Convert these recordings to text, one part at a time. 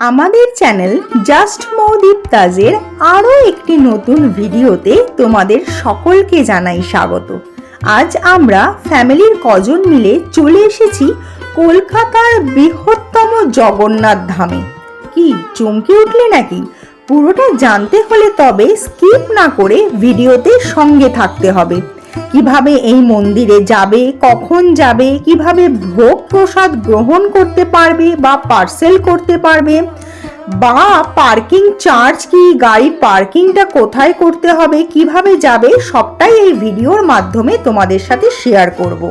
আমাদের channel just মৌদীপ তাজের আরও একটি নতুন ভিডিওতে তোমাদের সকলকে জানাই স্বাগত। আজ আমরা ফ্যামিলির কজন মিলে চলে এসেছি কলকাতার বৃহত্তম জগন্নাথ ধামে। কি, চমকে উঠলে নাকি? পুরোটা জানতে হলে তবে স্কিপ না করে ভিডিওতে সঙ্গে থাকতে হবে। কীভাবে এই মন্দিরে যাবে, কখন যাবে, কীভাবে ভোগ প্রসাদ গ্রহণ করতে পারবে বা পার্সেল করতে পারবে বা পার্কিং চার্জ কি, গাড়ি পার্কিংটা কোথায় করতে হবে, কীভাবে যাবে, সবটাই এই ভিডিওর মাধ্যমে তোমাদের সাথে শেয়ার করব।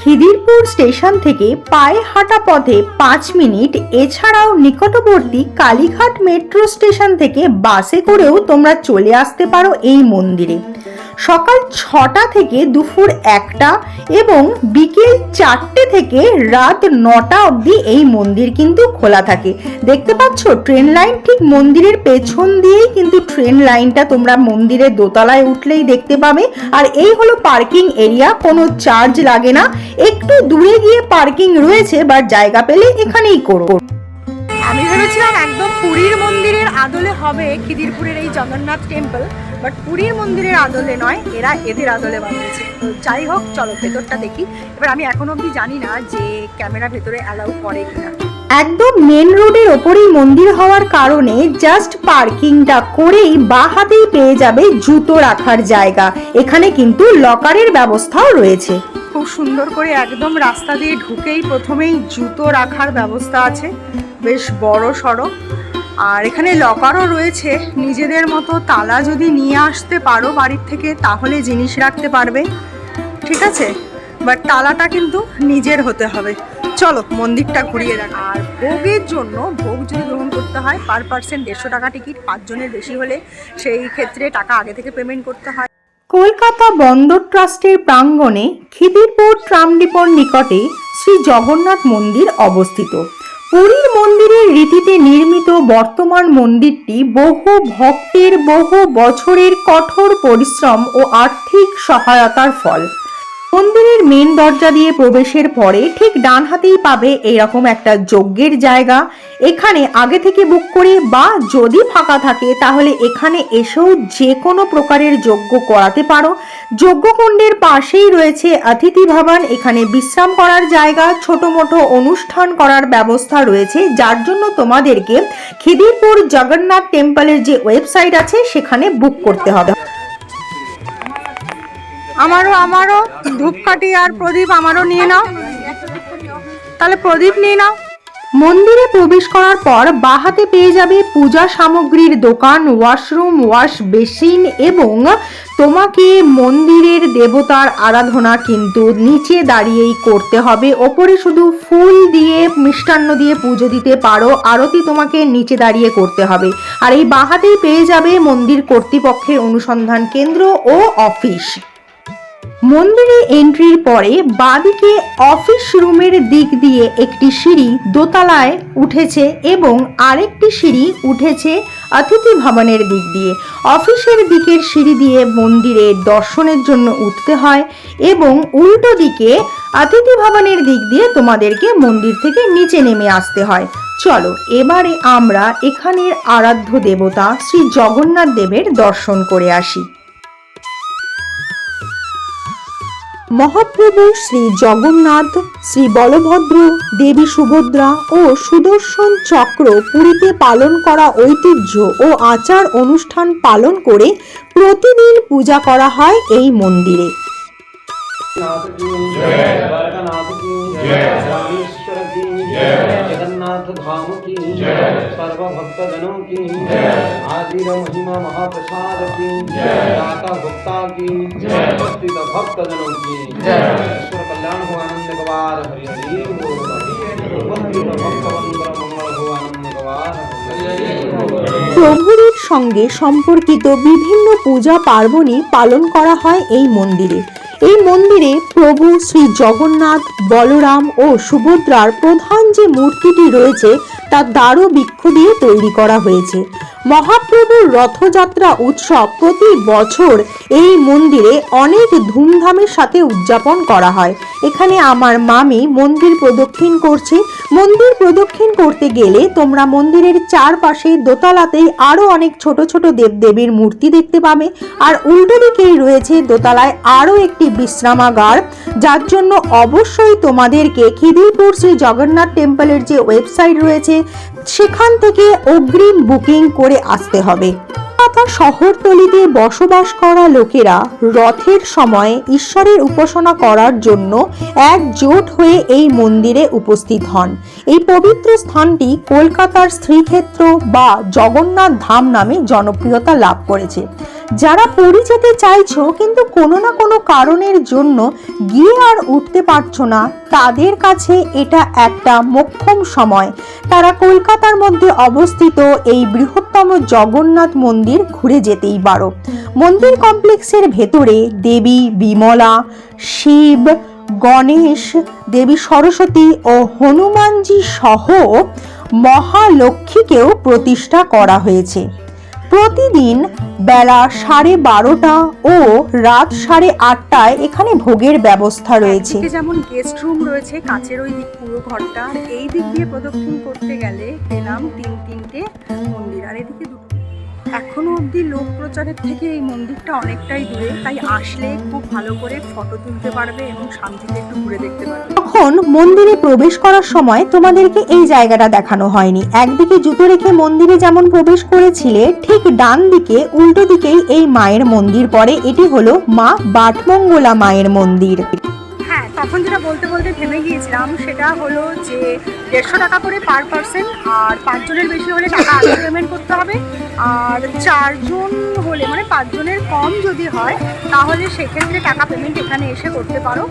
খিদিরপুর স্টেশন থেকে পায়ে হাঁটা পথে পাঁচ মিনিট। এছাড়াও নিকটবর্তী কালীঘাট মেট্রো স্টেশন থেকে বাসে করেও তোমরা চলে আসতে পারো এই মন্দিরে। সকাল ছটা থেকে দুপুর একটা এবং বিকেল চারটে থেকে রাত নটা অবধি এই মন্দির কিন্তু খোলা থাকে। দেখতে পাচ্ছ, ট্রেন লাইন ঠিক মন্দিরের পেছন দিয়েই কিন্তু ট্রেন লাইনটা তোমরা মন্দিরের দোতলায় উঠলেই দেখতে পাবে। আর এই হলো পার্কিং এরিয়া, কোনো চার্জ লাগে না। একটু দূরে গিয়ে পার্কিং রয়েছে বা জায়গা পেলে এখানেই করো। ভেবেছিলাম একদম পুরীর মন্দিরের আদলে হবে খিদিরপুরের এই জগন্নাথ টেম্পল বাট পুরীর মন্দিরের আদলে নয় এরা এদের আদলে বানিয়েছে। তো যাই হোক চলো ভেতরটা দেখি। এবার আমি এখনও অবধি জানি না যে ক্যামেরা ভেতরে অ্যালাউ করে কিনা। একদম মেন রোডের ওপরেই মন্দির হওয়ার কারণে জাস্ট পার্কিংটা করেই বা হাতেই পেয়ে যাবে জুতো রাখার জায়গা। এখানে কিন্তু লকারের ব্যবস্থাও রয়েছে। খুব সুন্দর করে একদম রাস্তা দিয়ে ঢুকেই প্রথমেই জুতো রাখার ব্যবস্থা আছে। বেশ বড় সড়ো আর এখানে লকারও রয়েছে। নিজেদের মতো তালা যদি নিয়ে আসতে পারো বাড়ির থেকে, তাহলে জিনিস রাখতে পারবে। ঠিক আছে? বাট তালাটা কিন্তু নিজের হতে হবে। চলো, মন্দিরটা ঘুরিয়ে দেখ। আর ভোগের জন্য, ভোগ যদি গ্রহণ করতে হয় পার পার্সেন্ট দেড়শো টাকা টিকিট, পাঁচজনের বেশি হলে সেই ক্ষেত্রে টাকা আগে থেকে পেমেন্ট করতে হয়। কলকাতা বন্দর ট্রাস্টের প্রাঙ্গণে খিদিরপুর ট্রাম ডিপোর নিকটে শ্রী জগন্নাথ মন্দির অবস্থিত। পুরীর মন্দিরের রীতিতে নির্মিত বর্তমান মন্দিরটি বহু ভক্তের বহু বছরের কঠোর পরিশ্রম ও আর্থিক সহায়তার ফল। মন্দিরের মেন দরজা দিয়ে প্রবেশের পরে ঠিক ডান হাতেই পাবে এরকম একটা যজ্ঞের জায়গা এখানে আগে থেকে বুক করে বা যদি ফাঁকা থাকে, তাহলে এখানে এসেও যে কোনো প্রকারের যজ্ঞ করাতে পারো। যজ্ঞকুণ্ডের পাশেই রয়েছে অতিথি ভবন, এখানে বিশ্রাম করার জায়গা ছোট মোটো অনুষ্ঠান করার ব্যবস্থা রয়েছে। যার জন্য তোমাদেরকে খিদিরপুর জগন্নাথ টেম্পলের যে ওয়েবসাইট আছে, সেখানে বুক করতে হবে। আমারও আমারও। ধূপকাঠি আর প্রদীপ আমারও নিয়ে নাও। তাহলে প্রদীপ নিয়ে নাও। মন্দিরে প্রবেশ করার পর বাহাতে পেয়ে যাবে পূজা সামগ্রীর দোকান ওয়াশরুম ওয়াশ বেসিন এবং তোমাকে মন্দিরের দেবতার আরাধনা কিন্তু নিচে দাঁড়িয়েই করতে হবে। ওপরে শুধু ফুল দিয়ে, মিষ্টান্ন দিয়ে পুজো দিতে পারো, আরতি তোমাকে নিচে দাঁড়িয়ে করতে হবে। আর এই বাহাতেই পেয়ে যাবে মন্দির কর্তৃপক্ষের অনুসন্ধান কেন্দ্র ও অফিস। মন্দিরে এন্ট্রির পরে বাদিকে অফিস রুমের দিক দিয়ে একটি সিঁড়ি দোতলায় উঠেছে এবং আরেকটি সিঁড়ি উঠেছে অতিথি ভবনের দিক দিয়ে। অফিসের দিকের সিঁড়ি দিয়ে মন্দিরে দর্শনের জন্য উঠতে হয় এবং উল্টো দিকে অতিথি ভবনের দিক দিয়ে তোমাদেরকে মন্দির থেকে নিচে নেমে আসতে হয়। চলো, এবারে আমরা এখানের আরাধ্য দেবতা শ্রী জগন্নাথ দেবের দর্শন করে আসি। মহাপ্রভু শ্রী জগন্নাথ শ্রী বলভদ্র দেবী সুভদ্রা ও সুদর্শন চক্র পুরীতে পালন করা ঐতিহ্য ও আচার অনুষ্ঠান পালন করে প্রতিদিন পূজা করা হয় এই মন্দিরে नाथ की जय द्वारकानाथ की जय रामेश्वर की जय जगन्नाथ धाम की जय सर्व भक्त जनों की जय आदिर महिमा महाप्रसाद की जय दाता भक्ता की जय उपस्थित भक्त जनों की जय ईश्वर कल्याण हो आनंद गवार हरि हरि बोल उपस्थित भक्त बंदर मंगल हो आनंद गवार हरि हरि बोल প্রভুদের সঙ্গে সম্পর্কিত বিভিন্ন পূজা পার্বণই পালন করা হয় এই মন্দিরে এই মন্দিরে প্রভু শ্রী জগন্নাথ, বলরাম ও সুভদ্রার প্রধান যে মূর্তিটি রয়েছে তা দারু বৃক্ষ দিয়ে তৈরি করা হয়েছে। মহাপ্রভুর রথযাত্রা উৎসব প্রতি বছর এই মন্দিরে অনেক ধুমধামের সাথে উদযাপন করা হয়। এখানে আমার মামি মন্দির প্রদক্ষিণ করছে। মন্দির প্রদক্ষিণ করতে গেলে তোমরা মন্দিরের চারপাশে দোতলাতেই আরও অনেক ছোট ছোট দেবদেবীর মূর্তি দেখতে পাবে। আর উল্টো দিকেই রয়েছে দোতলায় আরও একটি বিশ্রামাগার, যার জন্য অবশ্যই তোমাদেরকে খিদিরপুর শ্রী জগন্নাথ টেম্পলের যে ওয়েবসাইট রয়েছে, সেখান থেকে অগ্রিম বুকিং করে আসতে হবে। কলকাতা শহরতলিতে বসবাস করা লোকেরা রথের সময় ঈশ্বরের উপাসনা করার জন্য একজোট হয়ে এই মন্দিরে উপস্থিত হন। এই পবিত্র স্থানটি কলকাতার শ্রীক্ষেত্র বা জগন্নাথ ধাম নামে জনপ্রিয়তা লাভ করেছে। যারা পুরী যেতে চাইছো কিন্তু কোনো না কোনো কারণের জন্য গিয়ে আর উঠতে পারছ না, তাদের কাছে এটা একটা মোক্ষম সময়। তারা কলকাতার মধ্যে অবস্থিত এই বৃহত্তম জগন্নাথ মন্দির ঘুরে যেতেই পারো। মন্দির কমপ্লেক্সের ভেতরে দেবী বিমলা, শিব, গণেশ, দেবী সরস্বতী ও হনুমানজি সহ মহালক্ষ্মীকেও প্রতিষ্ঠা করা হয়েছে। প্রতিদিন বেলা সাড়ে বারোটা ও রাত সাড়ে আটটায় এখানে ভোগের ব্যবস্থা রয়েছে। যেমন গেস্ট রুম রয়েছে, কাচের ওই দিক পুরো ঘরটা এই দিক দিয়ে প্রদক্ষিণ করতে গেলে পেলাম তিন তিনটে মন্দির, আর এদিকে দুটো এখনও অবধি লোক প্রচারের থেকে এই মন্দিরটা অনেকটাই দূরে, তাই আসলে খুব ভালো করে ফটো তুলতে পারবে এবং শান্তিতে একটু ঘুরে দেখতে পারবে। তখন মন্দিরে প্রবেশ করার সময় তোমাদেরকে এই জায়গাটা দেখানো হয়নি। একদিকে জুতো রেখে মন্দিরে যেমন প্রবেশ করেছিলে, ঠিক ডান দিকে, উল্টো দিকেই এই মায়ের মন্দির পড়ে। এটি হলো মা বাটমঙ্গলা মায়ের মন্দির। তখন যেটা বলতে বলতে থেমে গিয়েছিলাম, সেটা হলো যে দেড়শো টাকা করে পার পার্সন আর পাঁচজনের বেশি হলে টাকা আগে পেমেন্ট করতে হবে। আর চারজন হলে মানে পাঁচজনের কম যদি হয়, তাহলে সেক্ষেত্রে টাকা পেমেন্ট এখানে এসে করতে পারো।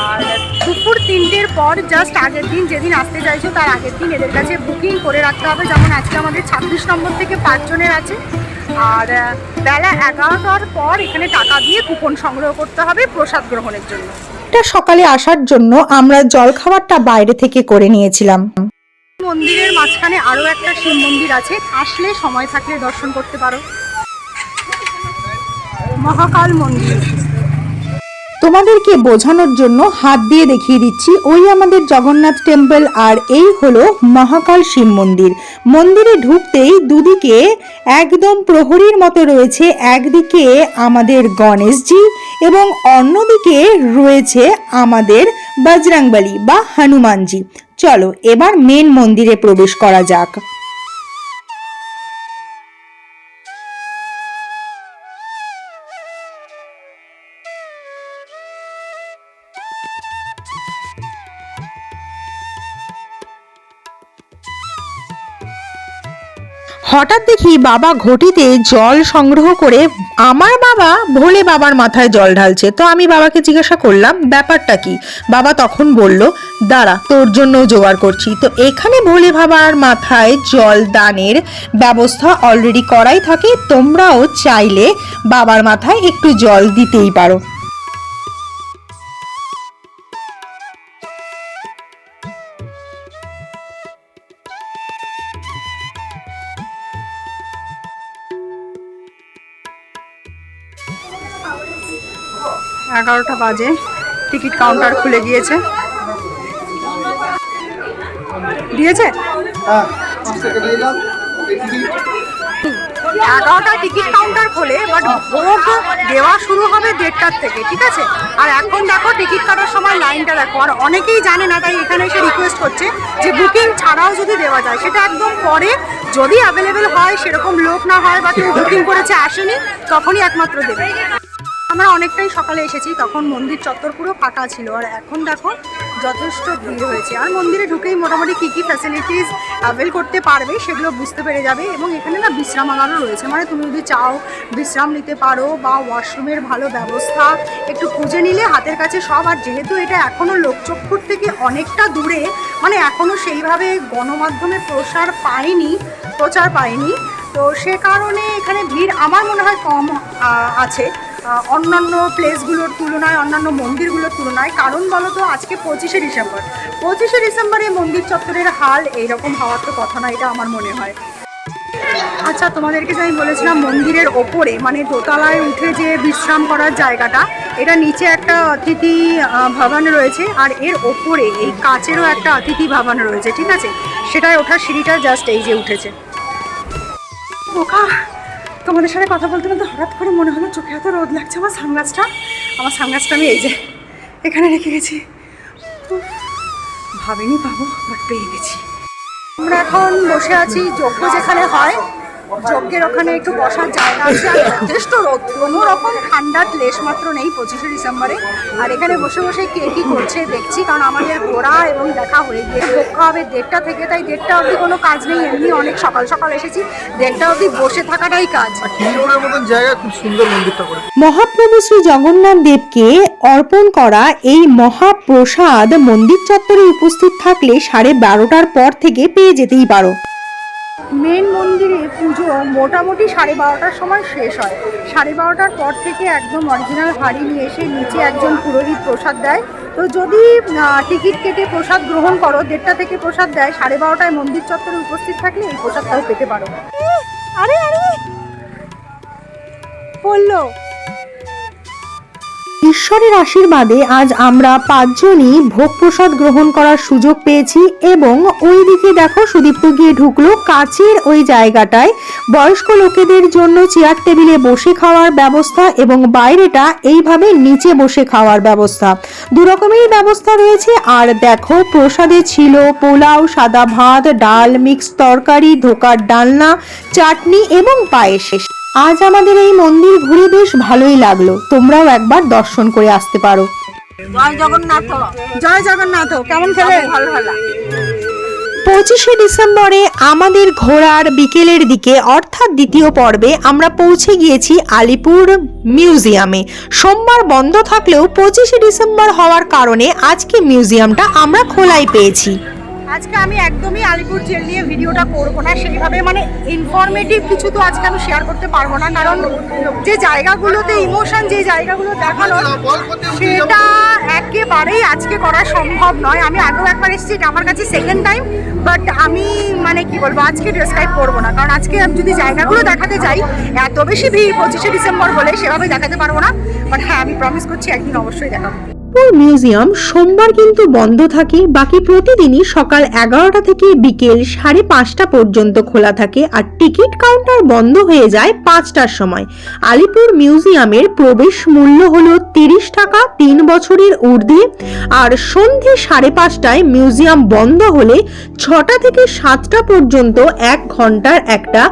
আর দুপুর তিনটের পর জাস্ট আগের দিন যেদিন আসতে চাইছো, তার আগের দিন এদের কাছে বুকিং করে রাখতে হবে। যেমন আজকে আমাদের ছাব্বিশ নম্বর থেকে পাঁচজনের আছে। আর বেলা এগারোটার পর এখানে টাকা দিয়ে কুপন সংগ্রহ করতে হবে প্রসাদ গ্রহণের জন্য। এটা সকালে আসার জন্য আমরা জলখাবারটা বাইরে থেকে করে নিয়েছিলাম। মন্দিরের মাঝখানে আরও একটা শিব মন্দির আছে। আসলে সময় থাকলে দর্শন করতে পারো। মহাকাল মন্দির। তোমাদেরকে বোঝানোর জন্য হাত দিয়ে দেখিয়ে দিচ্ছি ওই আমাদের জগন্নাথ টেম্পল আর এই হলো মহাকাল শিব মন্দির। মন্দিরে ঢুকতেই দুদিকে একদম প্রহরীর মতো রয়েছে একদিকে আমাদের গণেশজি এবং অন্যদিকে রয়েছে আমাদের বজরাংবলী বা হনুমানজি। চলো এবার মেন মন্দিরে প্রবেশ করা যাক। হঠাৎ দেখি বাবা ঘটিতে জল সংগ্রহ করে আমার বাবা ভোলে বাবার মাথায় জল ঢালছে। তো আমি বাবাকে জিজ্ঞাসা করলাম, ব্যাপারটা কি? বাবা তখন বলল, দাঁড়া, তোর জন্য জোগাড় করছি। তো এখানে ভোলে বাবার মাথায় জল দানের ব্যবস্থা অলরেডি করাই থাকে। তোমরাও চাইলে বাবার মাথায় একটু জল দিতেই পারো। এগারোটা বাজে। টিকিট কাউন্টার খুলে গিয়েছে। দিয়েছে? এগারোটা টিকিট কাউন্টার খোলে বাট ভোগ দেওয়া শুরু হবে দেড়টার থেকে, ঠিক আছে? আর এখন দেখো, টিকিট কাটার সময় লাইনটা দেখো, আর অনেকেই জানে না, তাই এখানে এসে রিকোয়েস্ট করছে যে বুকিং ছাড়াও যদি দেওয়া যায়, সেটা একদম পরে যদি অ্যাভেলেবেল হয়, সেরকম লোক না হয় বা কেউ বুকিং করেছে, আসেনি, তখনই একমাত্র দেবে। আমরা অনেকটাই সকালে এসেছি, তখন মন্দির চত্বর পুরো ফাঁকা ছিল আর এখন দেখো যথেষ্ট ভিড় হয়েছে। আর মন্দিরে ঢুকেই মোটামুটি কী কী ফ্যাসিলিটিস অ্যাভেল করতে পারবে সেগুলো বুঝতে পেরে যাবে এবং এখানে না বিশ্রামাগারও রয়েছে। মানে তুমি যদি চাও বিশ্রাম নিতে পারো বা ওয়াশরুমের ভালো ব্যবস্থা, একটু খুঁজে নিলে হাতের কাছে সব। আর যেহেতু এটা এখনও লোকচক্ষুর থেকে অনেকটা দূরে মানে এখনও সেইভাবে গণমাধ্যমে প্রসার পায়নি প্রচার পায়নি তো সে কারণে এখানে ভিড় আমার মনে হয় কম আছে। অন্যান্য প্লেসগুলোর তুলনায়, অন্যান্য মন্দিরগুলোর তুলনায়। কারণ বলো তো, আজকে পঁচিশে ডিসেম্বর। পঁচিশে ডিসেম্বরে মন্দির চত্বরের হাল এইরকম হওয়ার তো কথা না, এটা আমার মনে হয়। আচ্ছা তোমাদেরকে যে আমি বলেছিলাম মন্দিরের ওপরে মানে দোতলায় উঠে যে বিশ্রাম করার জায়গাটা, এটা নিচে একটা অতিথি ভবন রয়েছে, আর এর ওপরে এই কাচেরও একটা অতিথি ভবন রয়েছে, ঠিক আছে? সেটাই ওঠার সিঁড়িটা জাস্ট এই যে উঠেছে। ওকা তোমাদের সাথে কথা বলতে বলতে হঠাৎ করে মনে হলো চোখে এত রোদ লাগছে আমার সানগ্লাসটা। আমার সানগ্লাসটা আমি এই যে, এখানে রেখে গেছি। ভাবিনি পাবো বাট পেয়ে গেছি। আমরা এখন বসে আছি যজ্ঞ যেখানে হয় যজ্ঞের ওখানে একটু বসার জায়গা আছে আর যথেষ্ট রোদ। কোনো রকম ঠান্ডার লেশ মাত্র নেই পঁচিশে ডিসেম্বরে। আর এখানে বসে বসে কে কি করছে দেখছি কারণ আমাদের ঘোরা এবং দেখা হয়ে গিয়ে দেখা হবে দেড়টা থেকে তাই দেড়টা অবধি কোনো কাজ নেই এমনি অনেক সকাল সকাল এসেছি। দেড়টা অবধি বসে থাকাটাই কাজ। কিশোরের জায়গা খুব সুন্দর মন্দিরটা করে। মহাপ্রভু শ্রী জগন্নাথ দেবকে অর্পণ করা এই মহাপ্রসাদ মন্দির চত্বরে উপস্থিত থাকলে সাড়ে বারোটার পর থেকে পেয়ে যেতেই পারো। মেন মন্দিরে পুজো মোটামুটি সাড়ে বারোটার সময় শেষ হয়। সাড়ে বারোটার পর থেকে একদম অরিজিনাল হাড়ি নিয়ে এসে নিচে একজন পুরোহিত প্রসাদ দেয়। তো যদি টিকিট কেটে প্রসাদ গ্রহণ করো, দেড়টা থেকে প্রসাদ দেয়, সাড়ে বারোটায় মন্দির চত্বরে উপস্থিত থাকলে এই প্রসাদটাও পেতে পারো। আরে আরে! পড়ল ঈশ্বরের আশীর্বাদে আজ আমরা পাঁচজনই ভোগ প্রসাদ গ্রহণ করার সুযোগ পেয়েছি এবং ওই দিকে দেখো সুদীপ্ত গিয়ে ঢুকলো কাচের ওই জায়গাটায়। বয়স্ক লোকেদের জন্য চেয়ার টেবিলে বসে খাওয়ার ব্যবস্থা এবং বাইরেটা এইভাবে নিচে বসে খাওয়ার ব্যবস্থা। দু রকমেরই ব্যবস্থা রয়েছে। আর দেখো প্রসাদে ছিল পোলাও, সাদা ভাত, ডাল মিক্স তরকারি, ধোকার ডালনা, চাটনি এবং পায়েস আজ আমাদের এই মন্দির ঘুরে বেশ ভালোই লাগল। তোমরাও একবার দর্শন করে আসতে পারো। জয় জগন্নাথ। কেমন খেলে? ভালো ভালো পঁচিশে ডিসেম্বরে আমাদের ঘোরার বিকেলের দিকে অর্থাৎ দ্বিতীয় পর্বে আমরা পৌঁছে গিয়েছি আলিপুর মিউজিয়ামে। সোমবার বন্ধ থাকলেও পঁচিশে ডিসেম্বর হওয়ার কারণে আজকে মিউজিয়ামটা আমরা খোলাই পেয়েছি। আজকে আমি একদমই আলিপুর জেল নিয়ে ভিডিওটা করব না সেইভাবে মানে ইনফরমেটিভ কিছু তো আজকে আমি শেয়ার করতে পারব না কারণ যে জায়গাগুলোতে ইমোশন যে জায়গাগুলো দেখানো সেটা একেবারেই আজকে করা সম্ভব নয়। আমি আগেও একবার এসেছি এটা আমার কাছে সেকেন্ড টাইম বাট আমি মানে কি বলব আজকে ডেসক্রাইব করব না কারণ আজকে আমি যদি জায়গাগুলো দেখাতে যাই এত বেশি ভিড় পঁচিশে ডিসেম্বর বলে সেভাবে দেখাতে পারব না বাট হ্যাঁ আমি প্রমিস করছি একদিন অবশ্যই দেখাবো। আলিপুর মিউজিয়াম সোমবার কিন্তু বন্ধ থাকে। বাকি প্রতিদিনই সকাল এগারোটা থেকে বিকেল সাড়ে পাঁচটা পর্যন্ত খোলা থাকে আর টিকিট কাউন্টার বন্ধ হয়ে যায় পাঁচটার সময়। আলিপুর মিউজিয়ামের প্রবেশ মূল্য হল তিরিশ টাকা তিন বছরের ঊর্ধ্বে আর সন্ধে সাড়ে পাঁচটায় মিউজিয়াম বন্ধ হলে ছটা থেকে সাতটা পর্যন্ত এক ঘণ্টার একটা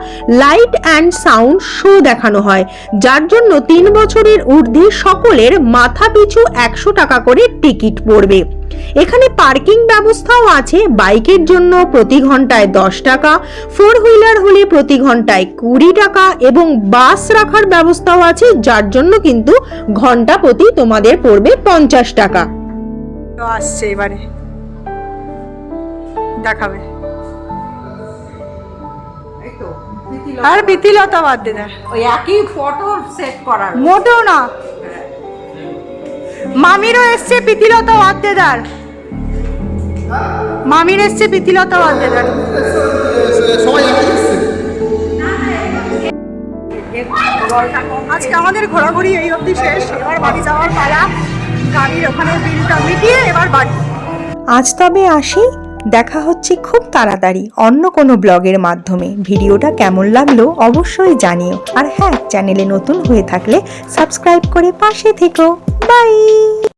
লাইট অ্যান্ড সাউন্ড শো দেখানো হয়। যার জন্য তিন বছরের ঊর্ধ্বে সকলের মাথা পিছু একশো টাকা করে টিকিট পড়বে। এখানে পার্কিং ব্যবস্থাও আছে বাইকের জন্য প্রতি ঘন্টায় দশ টাকা ফোর হুইলার হলে প্রতি ঘন্টায় কুড়ি টাকা এবং বাস রাখার ব্যবস্থাও আছে যার জন্য কিন্তু ঘণ্টা প্রতি তোমাদের পড়বে পঞ্চাশ টাকা। আসছে এবারে। দেখাবে। আর প্রীতিলতা বাদ দে ওই একই ফটো সেট করার। মোটেও না। মামিরও এসছে প্রীতিলতা ওয়াদ্দেদার। মামির এসছে প্রীতিলতা ওয়াদ্দেদার। আজকে আমাদের ঘোরাঘুরি এই অবধি শেষ। এবার বাড়ি যাওয়ার পালা। গাড়ির ওখানে বিলটা মিটিয়ে এবার বাড়ি। আজ তবে আসি। দেখা হচ্ছে খুব তাড়াতাড়ি। অন্য কোনো ব্লগের মাধ্যমে। ভিডিওটা কেমন লাগল অবশ্যই জানিও। আর হ্যাঁ চ্যানেলে নতুন হয়ে থাকলে সাবস্ক্রাইব করে পাশে থেকো। 拜。